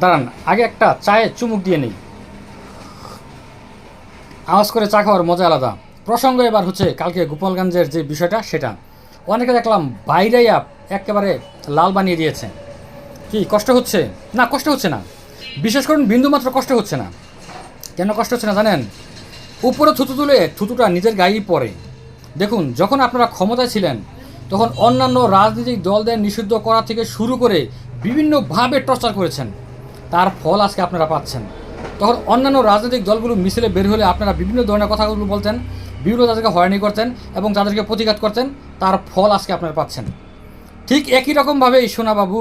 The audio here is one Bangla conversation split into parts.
দাঁড়ান, আগে একটা চায়ে চুমুক দিয়ে নেই। আওয়াজ করে চা খাওয়ার মজা আলাদা। প্রসঙ্গ এবার হচ্ছে, কালকে গোপালগঞ্জের যে বিষয়টা, সেটা। অনেকে দেখলাম বাইরেই আপ একেবারে লাল বানিয়ে দিয়েছে। কি, কষ্ট হচ্ছে? না, কষ্ট হচ্ছে না। বিশেষ করে বিন্দুমাত্র কষ্ট হচ্ছে না। কেন কষ্ট হচ্ছে না জানেন? উপরে থুতু তুলে থুতুটা নিজের গায়েই পড়ে। দেখুন, যখন আপনারা ক্ষমতায় ছিলেন, তখন অন্যান্য রাজনৈতিক দলদের নিষিদ্ধ করা থেকে শুরু করে বিভিন্নভাবে টর্চার করেছেন। তার ফল আজকে আপনারা পাচ্ছেন। তখন অন্যান্য রাজনৈতিক দলগুলো মিছিলে বের হলে আপনারা বিভিন্ন ধরনের কথাগুলো বলতেন, বিভিন্ন তাদেরকে হয়রানি করতেন এবং তাদেরকে প্রতিঘাত করতেন, তার ফল আজকে আপনারা পাচ্ছেন। ঠিক একই রকমভাবেই সোনাবাবু,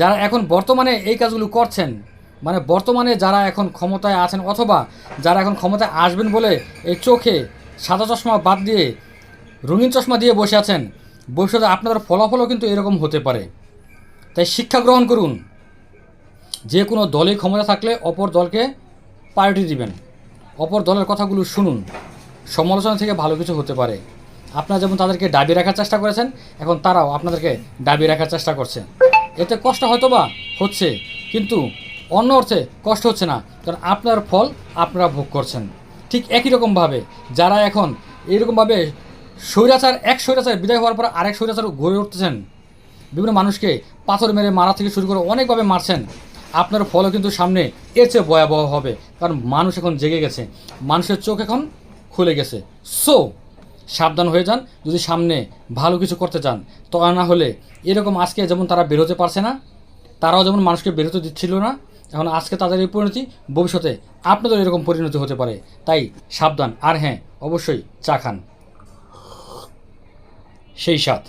যারা এখন বর্তমানে এই কাজগুলো করছেন মানে বর্তমানে যারা এখন ক্ষমতায় আছেন অথবা যারা এখন ক্ষমতায় আসবেন বলে এই চোখে সাদা চশমা বাদ দিয়ে, রঙিন চশমা দিয়ে বসে আছেন, ভবিষ্যতে আপনাদের ফলাফলও কিন্তু এরকম হতে পারে। তাই শিক্ষা গ্রহণ করুন। যে কোনো দলে ক্ষমতা থাকলে অপর দলকে পার্টি দিবেন। অপর দলের কথাগুলো শুনুন। সমালোচনা থেকে ভালো কিছু হতে পারে। আপনারা যেমন তাদেরকে দাবি রাখার চেষ্টা করেছেন, এখন তারাও আপনাদেরকে দাবি রাখার চেষ্টা করছে। এতে কষ্ট হয়তো বা হচ্ছে, কিন্তু অন্য অর্থে কষ্ট হচ্ছে না, কারণ আপনার ফল আপনারা ভোগ করছেন। ঠিক একই রকমভাবে যারা এখন এইরকমভাবে স্বৈরাচার, এক স্বৈরাচার বিদায় হওয়ার পর আরেক স্বৈরাচার গড়ে উঠতেছেন, বিভিন্ন মানুষকে পাথর মেরে মারা থেকে শুরু করে অনেকভাবে মারছেন আপনার ফলও কিন্তু সামনে এর চেয়ে ভয়াবহ হবে। কারণ মানুষ এখন জেগে গেছে। মানুষের চোখ এখন খুলে গেছে। সো সাবধান হয়ে যান। যদি সামনে ভালো কিছু করতে চান, তো না হলে এরকম আজকে যেমন তারা বেরোতে পারছে না, তারাও যেমন মানুষকে বেরোতে দিচ্ছিল না, এখন আজকে তাদের এই পরিণতি ভবিষ্যতে আপনাদের এরকম পরিণতি হতে পারে। তাই সাবধান। আর হ্যাঁ অবশ্যই চা খান। সেই সাথ